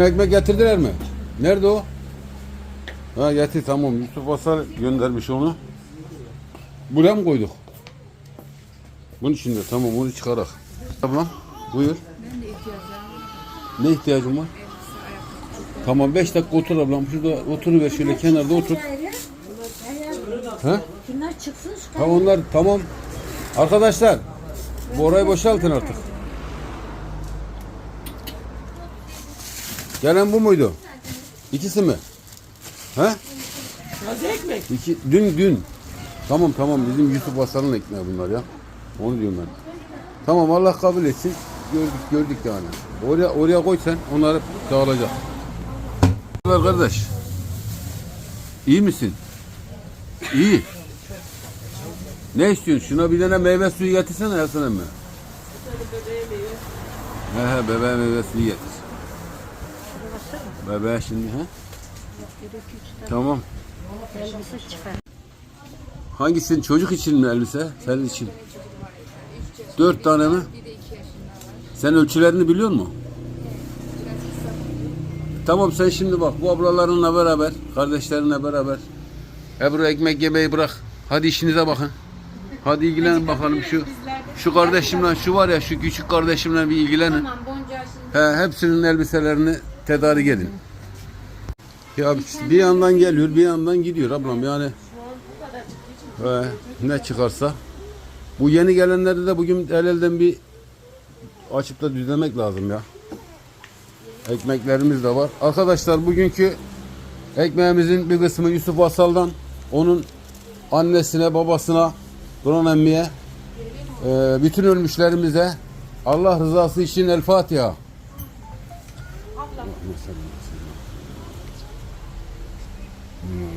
Ekmek getirdiler mi? Nerede o? Ha getir tamam. Yusuf Basar göndermiş onu. Buraya mı koyduk? Bunun içinde tamam onu çıkarak. Ablam buyur. Ben de ihtiyacım Ne ihtiyacın var? Tamam 5 dakika otur ablam. Şurada oturuver şöyle kenarda otur. Ha? Bunlar çıksın Ha onlar tamam. Arkadaşlar bu orayı boşaltın artık. Gelen bu muydu? İkisi mi? He? Taze ekmek. İki, dün dün. Tamam tamam bizim Yusuf Hasan'ın ekmeği bunlar ya. Onu diyorum ben. Tamam Allah kabul etsin. Gördük gördük yani. Oraya oraya koy sen onlar hep dağılacak. Ver kardeş. İyi misin? İyi. Ne istiyorsun? Şuna bir tane meyve suyu getirsene Hasan emmi. He he bebeğe meyve suyu getir. Bebeğe şimdi he? Tamam. elbise çıkar. Hangisinin çocuk için mi elbise? Senin için. Dört tane mi? Sen ölçülerini biliyor musun? Tamam sen şimdi bak bu ablalarınla beraber, kardeşlerinle beraber Ebru ekmek yemeyi bırak. Hadi işinize bakın. Hadi ilgilenin bakalım şu şu kardeşimle şu var ya şu küçük kardeşimle bir ilgilenin. He, hepsinin elbiselerini tedarik edin. Ya bir yandan geliyor, bir yandan gidiyor ablam yani. He, ne çıkarsa. Bu yeni gelenleri de bugün el elden bir açıp da düzlemek lazım ya. Ekmeklerimiz de var. Arkadaşlar bugünkü ekmeğimizin bir kısmı Yusuf Vasal'dan, onun annesine, babasına, Duran emmiye, e, bütün ölmüşlerimize Allah rızası için El Fatiha. Abla. Mesela. Hmm.